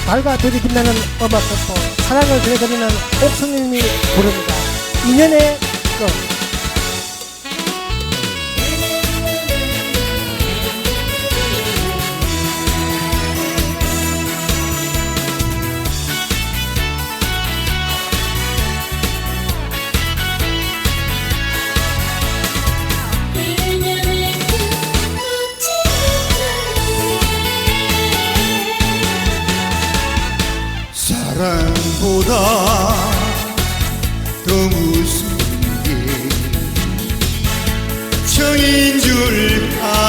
달과 별이 빛나는 음악 tempo 사랑을 전해드리는 옥수님이 부릅니다. 인연의 끝. 사랑보다 더 무서운 게 정인 줄 알면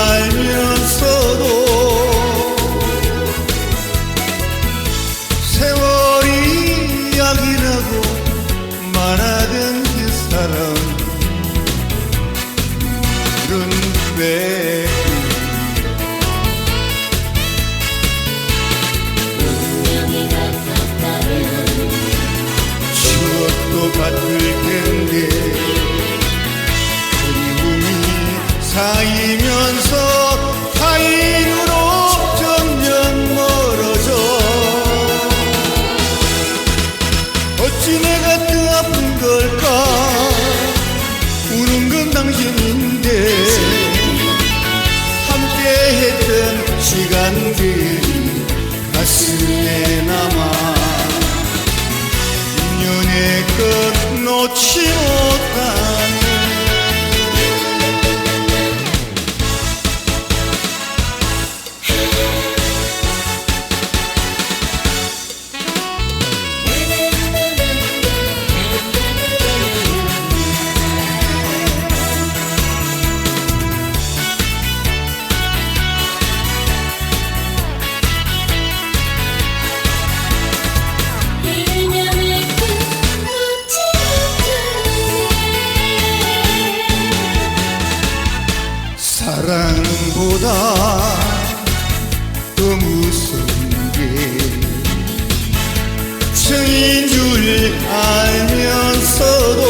내가 더 아픈 걸까? 우는 건 당신인데 함께 했던 시간들이 가슴에 남아 인연의 끝 놓지 못 사랑보다 더 무서운 게 정인 줄 알면서도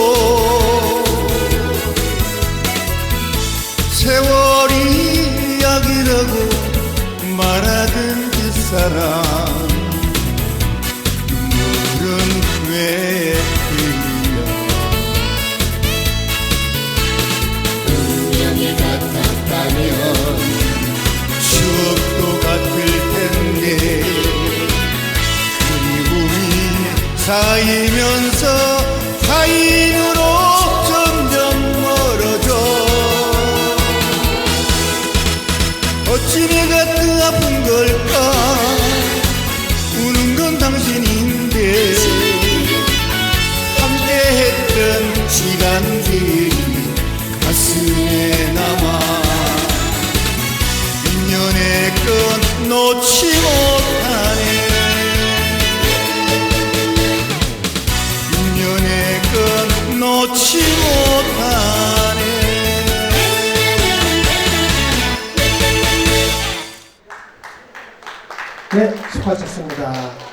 세월이 약이라고 말하던 그 사람 쌓이면서 타인으로 점점 멀어져. 어찌 내가 더 아픈 걸까? 우는 건 당신인데. 함께 했던 시간들이 가슴에 남아 인연의 끝 놓지 못 놓지 못하네 네, 수고하셨습니다.